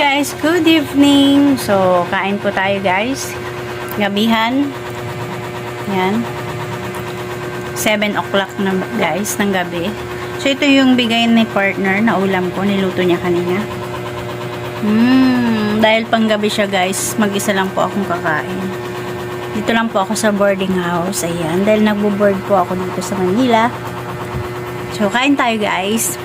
guys, good evening. So, kain po tayo guys. Gabihan. Yan. 7 o'clock na guys ng gabi. So, ito yung bigay ni partner na ulam ko. Niluto niya kanina. Hmm, dahil panggabi siya guys, mag-isa lang po akong kakain. Dito lang po ako sa boarding house. Ayan, dahil nagbo-board po ako dito sa Manila. So, kain tayo guys.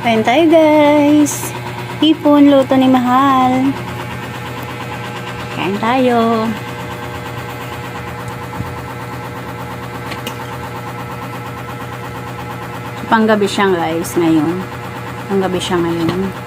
Kain tayo guys. Hipon, luto ni Mahal. Kain tayo. Panggabi siya guys ngayon. Panggabi siya ngayon.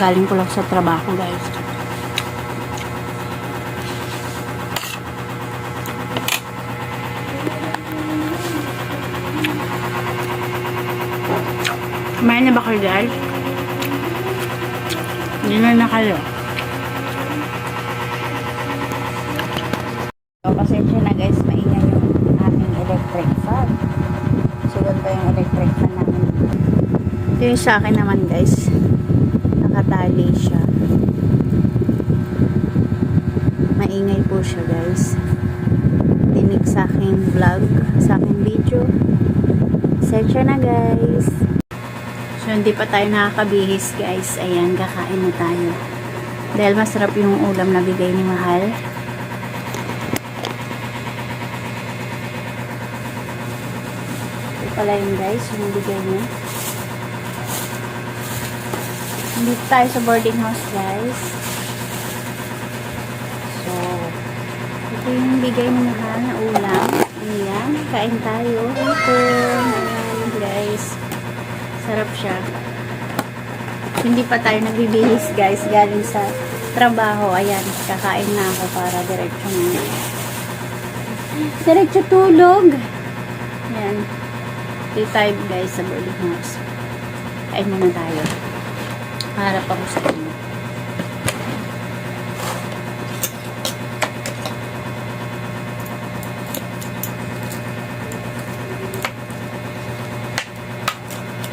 Galing ko lang sa trabaho guys. Kumain na ba kayo guys? Hindi na na kayo. So, pasensya na guys, maingay yung aming electric fan. Sugal pa yung electric fan namin. Ito yung sa akin naman guys. Siya. Maingay po siya guys. Tinig sa aking vlog, sa aking video. Pasensya na guys. So, hindi pa tayo nakakabihis guys. Ayan, kakain na tayo. Dahil masarap yung ulam na bigay ni Mahal. Ito pala yun guys, yung bigay niya. Dito tayo sa boarding house guys. So, ito yung bigay ni Mahal na ulam. Ayan, kain tayo. Ito, ayan guys. Sarap siya. Hindi pa tayo nagbibihis guys galing sa trabaho. Ayan, kakain na ako para diretso na. Diretso tulog. Ayan. Dito tayo guys sa boarding house. Kain muna tayo. Harap ako sa inyo.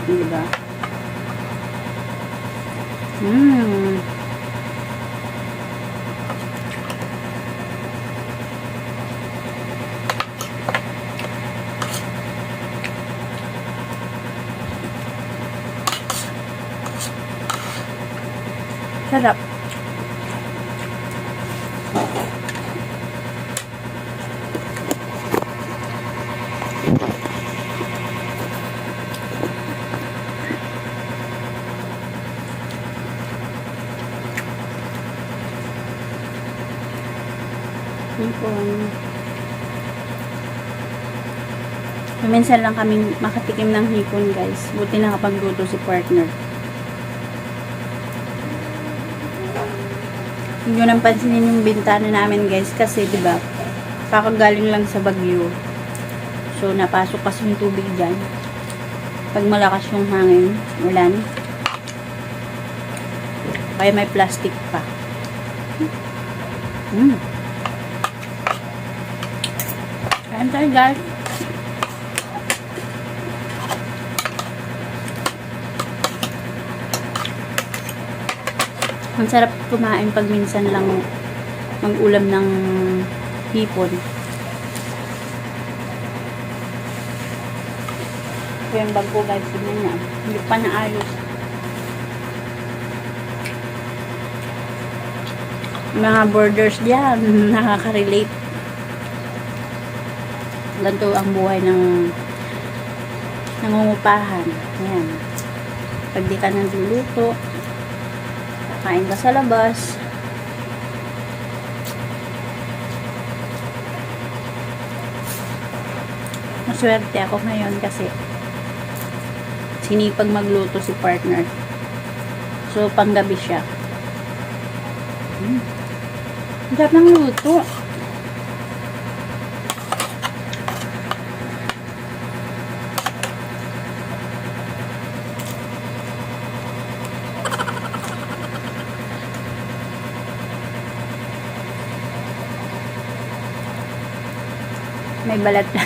Diba? Mmm. Sarap. Hipon. Minsan lang kaming makatikim ng hipon guys. Buti nakapagluto si partner. Hindi nyo nang pansinin yung bintana namin guys kasi 'di ba kakagaling lang sa bagyo. So napasok kasi yung tubig diyan. Pag malakas yung hangin, ulan. Kaya may plastic pa. Mm. Kain guys. Ang sarap kumain pag minsan lang mag-ulam ng hipon. Ito yung bag ko guys. Tignan niya. Hindi pa naayos. Mga borders diyan. Nakaka-relate. Ganito ang buhay ng nangungupahan. Ayan. Pag di ka nagluluto, kain ka sa labas. Maswerte ako ngayon kasi sinipag magluto si partner. So, panggabi siya. Hmm. Ang ng luto. May balat na.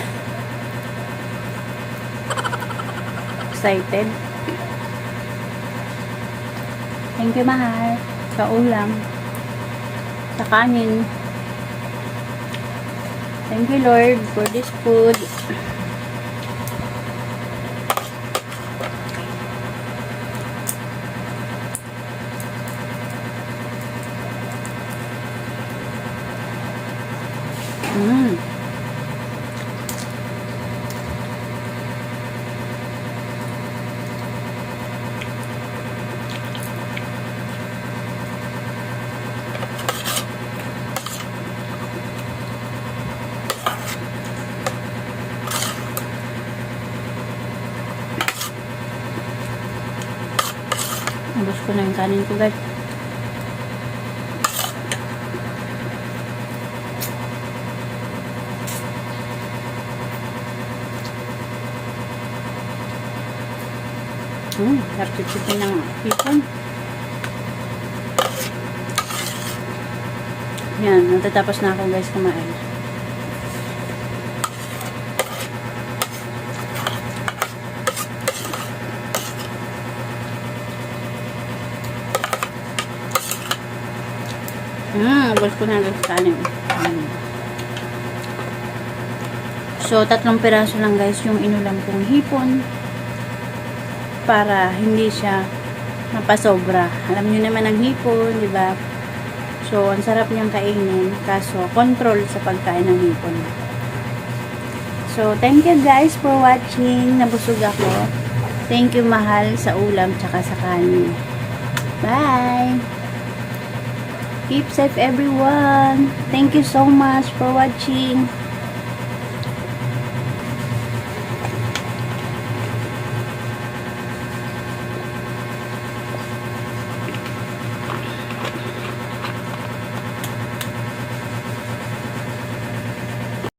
Excited. Thank you, mahal. Sa ulam. Sa kanin. Thank you, Lord, for this food. Mm. Ubus ko na yung kanin ko, guys. Hmm, sarap chipsipin ng hipon. Yan, natatapos na ako guys kumain. Ubos ko na guys kanin. Hmm. So, tatlong piraso lang guys yung inulam kong hipon para hindi siya mapasobra. Alam niyo naman ang hipon, di ba? So, ang sarap niyang kainin. Kaso, control sa pagkain ng hipon. So, thank you guys for watching. Nabusog ako. Thank you mahal sa ulam tsaka sa kanin. Bye! Keep safe everyone. Thank you so much for watching.